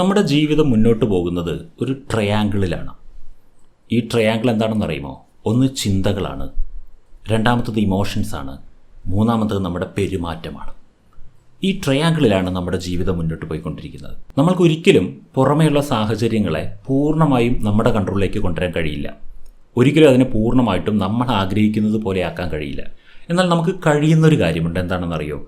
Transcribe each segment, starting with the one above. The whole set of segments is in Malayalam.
നമ്മുടെ ജീവിതം മുന്നോട്ട് പോകുന്നത് ഒരു ട്രയാങ്കിളിലാണ് ഈ ട്രയാങ്കിൾ എന്താണെന്ന് അറിയുമോ ഒന്ന് ചിന്തകളാണ്. രണ്ടാമത്തത് ഇമോഷൻസാണ് മൂന്നാമത്തത് നമ്മുടെ പെരുമാറ്റമാണ്. ഈ ട്രയാങ്കിളിലാണ് നമ്മുടെ ജീവിതം മുന്നോട്ട് പോയിക്കൊണ്ടിരിക്കുന്നത്. നമ്മൾക്ക് ഒരിക്കലും പുറമേയുള്ള സാഹചര്യങ്ങളെ പൂർണമായും നമ്മുടെ കൺട്രോളിലേക്ക് കൊണ്ടുവരാൻ കഴിയില്ല. ഒരിക്കലും അതിനെ പൂർണമായിട്ടും നമ്മൾ ആഗ്രഹിക്കുന്നത് പോലെ ആക്കാൻ കഴിയില്ല. എന്നാൽ നമുക്ക് കഴിയുന്നൊരു കാര്യമുണ്ട്. എന്താണെന്നറിയോ?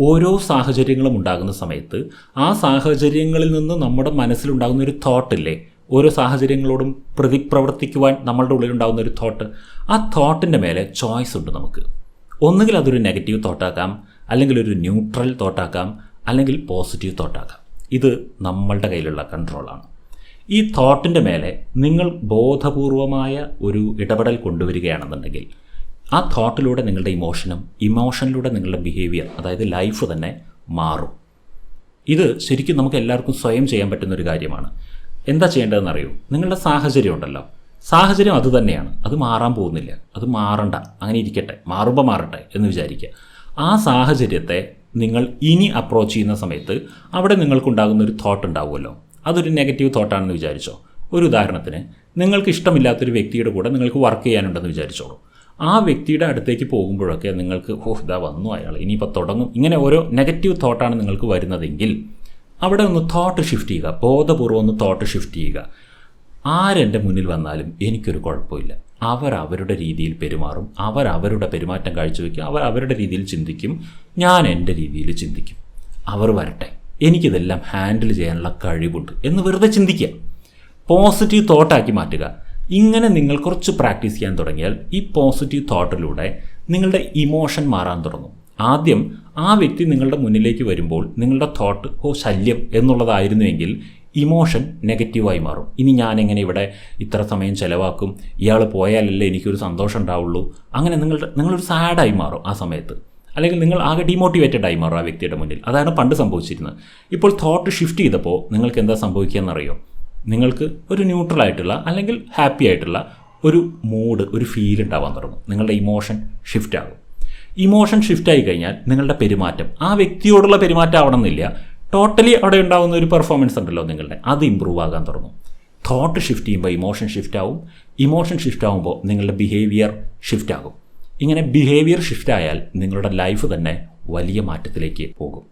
ഓരോ സാഹചര്യങ്ങളും ഉണ്ടാകുന്ന സമയത്ത് ആ സാഹചര്യങ്ങളിൽ നിന്ന് നമ്മുടെ മനസ്സിലുണ്ടാകുന്ന ഒരു തോട്ടില്ലേ ഓരോ സാഹചര്യങ്ങളോടും പ്രതിപ്രവർത്തിക്കുവാൻ നമ്മളുടെ ഉള്ളിലുണ്ടാകുന്ന ഒരു തോട്ട് ആ തോട്ടിന്റെ മേലെ ചോയ്സ് ഉണ്ട് നമുക്ക്. ഒന്നുകിൽ അതൊരു നെഗറ്റീവ് തോട്ടാക്കാം അല്ലെങ്കിൽ ഒരു ന്യൂട്രൽ തോട്ടാക്കാം അല്ലെങ്കിൽ പോസിറ്റീവ് തോട്ടാക്കാം ഇത് നമ്മളുടെ കയ്യിലുള്ള കൺട്രോളാണ് ഈ തോട്ടിന്റെ മേലെ നിങ്ങൾ ബോധപൂർവമായ ഒരു ഇടപെടൽ കൊണ്ടുവരികയാണെന്നുണ്ടെങ്കിൽ ആ തോട്ടിലൂടെ നിങ്ങളുടെ ഇമോഷനും ഇമോഷനിലൂടെ നിങ്ങളുടെ ബിഹേവിയർ അതായത് ലൈഫ് തന്നെ മാറും. ഇത് ശരിക്കും നമുക്ക് എല്ലാവർക്കും സ്വയം ചെയ്യാൻ പറ്റുന്ന ഒരു കാര്യമാണ്. എന്താ ചെയ്യേണ്ടതെന്ന് അറിയൂ നിങ്ങളുടെ സാഹചര്യം ഉണ്ടല്ലോ. സാഹചര്യം അത് തന്നെയാണ്. അത് മാറാൻ പോകുന്നില്ല. അത് മാറണ്ട. അങ്ങനെ ഇരിക്കട്ടെ. മാറുമ്പോൾ മാറട്ടെ എന്ന് വിചാരിക്കുക. ആ സാഹചര്യത്തെ നിങ്ങൾ ഇനി അപ്രോച്ച് ചെയ്യുന്ന സമയത്ത് അവിടെ നിങ്ങൾക്കുണ്ടാകുന്ന ഒരു തോട്ട് ഉണ്ടാവുമല്ലോ. അതൊരു നെഗറ്റീവ് തോട്ടാണെന്ന് വിചാരിച്ചോ. ഒരു ഉദാഹരണത്തിന് നിങ്ങൾക്ക് ഇഷ്ടമില്ലാത്തൊരു വ്യക്തിയുടെ കൂടെ നിങ്ങൾക്ക് വർക്ക് ചെയ്യാനുണ്ടെന്ന് വിചാരിച്ചോളൂ. ആ വ്യക്തിയുടെ അടുത്തേക്ക് പോകുമ്പോഴൊക്കെ നിങ്ങൾക്ക് ഓഹ് ഇതാ വന്നു അയാൾ. ഇനിയിപ്പോൾ തുടങ്ങും. ഇങ്ങനെ ഓരോ നെഗറ്റീവ് തോട്ടാണ് നിങ്ങൾക്ക് വരുന്നതെങ്കിൽ അവിടെ ഒന്ന് തോട്ട് ഷിഫ്റ്റ് ചെയ്യുക. ബോധപൂർവം ഒന്ന് തോട്ട് ഷിഫ്റ്റ് ചെയ്യുക. ആരെന്റെ മുന്നിൽ വന്നാലും എനിക്കൊരു കുഴപ്പമില്ല. അവർ അവരുടെ രീതിയിൽ പെരുമാറും. അവർ അവരുടെ പെരുമാറ്റം കാഴ്ചവെക്കും അവർ അവരുടെ രീതിയിൽ ചിന്തിക്കും. ഞാൻ എന്റെ രീതിയിൽ ചിന്തിക്കും. അവർ വരട്ടെ. എനിക്കിതെല്ലാം ഹാൻഡിൽ ചെയ്യാനുള്ള കഴിവുണ്ട് എന്ന് വെറുതെ ചിന്തിക്കുക. പോസിറ്റീവ് തോട്ടാക്കി മാറ്റുക. ഇങ്ങനെ നിങ്ങൾ കുറച്ച് പ്രാക്ടീസ് ചെയ്യാൻ തുടങ്ങിയാൽ ഈ പോസിറ്റീവ് തോട്ടിലൂടെ നിങ്ങളുടെ ഇമോഷൻ മാറാൻ തുടങ്ങും. ആദ്യം ആ വ്യക്തി നിങ്ങളുടെ മുന്നിലേക്ക് വരുമ്പോൾ നിങ്ങളുടെ തോട്ട് ഓ ശല്യം എന്നുള്ളതായിരുന്നുവെങ്കിൽ ഇമോഷൻ നെഗറ്റീവായി മാറും. ഇനി ഞാൻ എങ്ങനെ ഇവിടെ ഇത്ര സമയം ചിലവാക്കും? ഇയാൾ പോയാലല്ലേ എനിക്കൊരു സന്തോഷം ഉണ്ടാവുള്ളൂ? അങ്ങനെ നിങ്ങളുടെ നിങ്ങളൊരു സാഡായി മാറും ആ സമയത്ത്. അല്ലെങ്കിൽ നിങ്ങൾ ആകെ ഡിമോട്ടിവേറ്റഡ് ആയി മാറും ആ വ്യക്തിയുടെ മുന്നിൽ. അതാണ് പണ്ട് സംഭവിച്ചിരുന്നത്. ഇപ്പോൾ തോട്ട് ഷിഫ്റ്റ് ചെയ്തപ്പോൾ നിങ്ങൾക്ക് എന്താ സംഭവിക്കുക എന്നറിയോ നിങ്ങൾക്ക് ഒരു ന്യൂട്രൽ ആയിട്ടുള്ള അല്ലെങ്കിൽ ഹാപ്പി ആയിട്ടുള്ള ഒരു മൂഡ് ഒരു ഫീൽ ഉണ്ടാവാൻ തുടങ്ങും. നിങ്ങളുടെ ഇമോഷൻ ഷിഫ്റ്റ് ആകും. ഇമോഷൻ ഷിഫ്റ്റ് ആയി കഴിഞ്ഞാൽ നിങ്ങളുടെ പെരുമാറ്റം ആ വ്യക്തിയോടുള്ള പെരുമാറ്റം ആവണമെന്നില്ല ടോട്ടലി അവിടെ ഉണ്ടാകുന്ന ഒരു പെർഫോമൻസ് ഉണ്ടല്ലോ നിങ്ങളുടെ അത് ഇമ്പ്രൂവ് ആകാൻ തുടങ്ങും. തോട്ട് ഷിഫ്റ്റ് ചെയ്യുമ്പോൾ ഇമോഷൻ ഷിഫ്റ്റ് ആവും. ഇമോഷൻ ഷിഫ്റ്റ് ആകുമ്പോൾ നിങ്ങളുടെ ബിഹേവിയർ ഷിഫ്റ്റ് ആകും. ഇങ്ങനെ ബിഹേവിയർ ഷിഫ്റ്റ് ആയാൽ നിങ്ങളുടെ ലൈഫ് തന്നെ വലിയ മാറ്റത്തിലേക്ക് പോകും.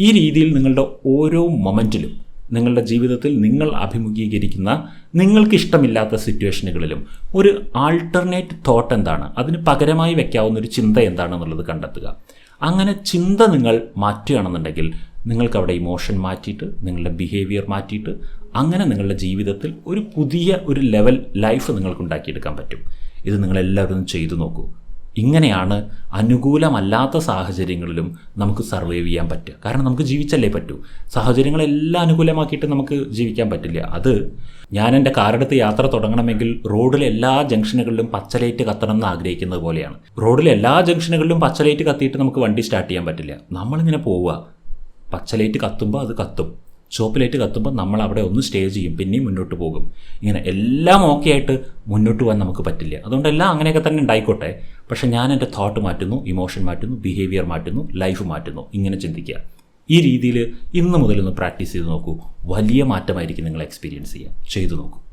ഈ രീതിയിൽ നിങ്ങളുടെ ഓരോ മൊമെന്റിലും നിങ്ങളുടെ ജീവിതത്തിൽ നിങ്ങൾ അഭിമുഖീകരിക്കുന്ന നിങ്ങൾക്ക് ഇഷ്ടമില്ലാത്ത സിറ്റുവേഷനുകളിലും ഒരു ആൾട്ടർനേറ്റ് തോട്ട് എന്താണ്? അതിന് പകരമായി വെക്കാവുന്ന ഒരു ചിന്ത എന്താണെന്നുള്ളത് കണ്ടെത്തുക. അങ്ങനെ ചിന്ത നിങ്ങൾ മാറ്റുകയാണെന്നുണ്ടെങ്കിൽ നിങ്ങൾക്ക് അവിടെ ഇമോഷൻ മാറ്റിയിട്ട് നിങ്ങളുടെ ബിഹേവിയർ മാറ്റിയിട്ട് അങ്ങനെ നിങ്ങളുടെ ജീവിതത്തിൽ ഒരു പുതിയ ഒരു ലെവൽ ലൈഫ് നിങ്ങൾക്ക് ഉണ്ടാക്കിയെടുക്കാൻ പറ്റും. ഇത് നിങ്ങളെല്ലാവരും ചെയ്തു നോക്കൂ. ഇങ്ങനെയാണ് അനുകൂലമല്ലാത്ത സാഹചര്യങ്ങളിലും നമുക്ക് സർവൈവ് ചെയ്യാൻ പറ്റുക. കാരണം നമുക്ക് ജീവിച്ചല്ലേ പറ്റൂ. സാഹചര്യങ്ങളെല്ലാം അനുകൂലമാക്കിയിട്ട് നമുക്ക് ജീവിക്കാൻ പറ്റില്ല. അത് ഞാൻ എന്റെ കാറെടുത്ത് യാത്ര തുടങ്ങണമെങ്കിൽ റോഡിലെ എല്ലാ ജംഗ്ഷനുകളിലും പച്ചലൈറ്റ് കത്തണം എന്ന് ആഗ്രഹിക്കുന്നത് പോലെയാണ്. റോഡിലെ എല്ലാ ജംഗ്ഷനുകളിലും പച്ചലൈറ്റ് കത്തിയിട്ട് നമുക്ക് വണ്ടി സ്റ്റാർട്ട് ചെയ്യാൻ പറ്റില്ല. നമ്മളിങ്ങനെ പോവുക. പച്ചലൈറ്റ് കത്തുമ്പോൾ അത് കത്തും. ചുവപ്പ് ലൈറ്റ് കത്തുമ്പോൾ നമ്മൾ അവിടെ ഒന്ന് സ്റ്റേ ചെയ്യും. പിന്നെയും മുന്നോട്ട് പോകും. ഇങ്ങനെ എല്ലാം ഓക്കെ ആയിട്ട് മുന്നോട്ട് പോകാൻ നമുക്ക് പറ്റില്ല. അതുകൊണ്ട് എല്ലാം അങ്ങനെയൊക്കെ തന്നെ ഉണ്ടായിക്കോട്ടെ. പക്ഷേ ഞാൻ എന്റെ തോട്ട് മാറ്റുന്നു ഇമോഷൻ മാറ്റുന്നു ബിഹേവിയർ മാറ്റുന്നു ലൈഫ് മാറ്റുന്നു. ഇങ്ങനെ ചിന്തിക്കുക. ഈ രീതിയിൽ ഇന്ന് മുതലൊന്ന് പ്രാക്ടീസ് ചെയ്ത് നോക്കൂ. വലിയ മാറ്റമായിരിക്കും നിങ്ങൾ എക്സ്പീരിയൻസ് ചെയ്യുക ചെയ്തു നോക്കൂ.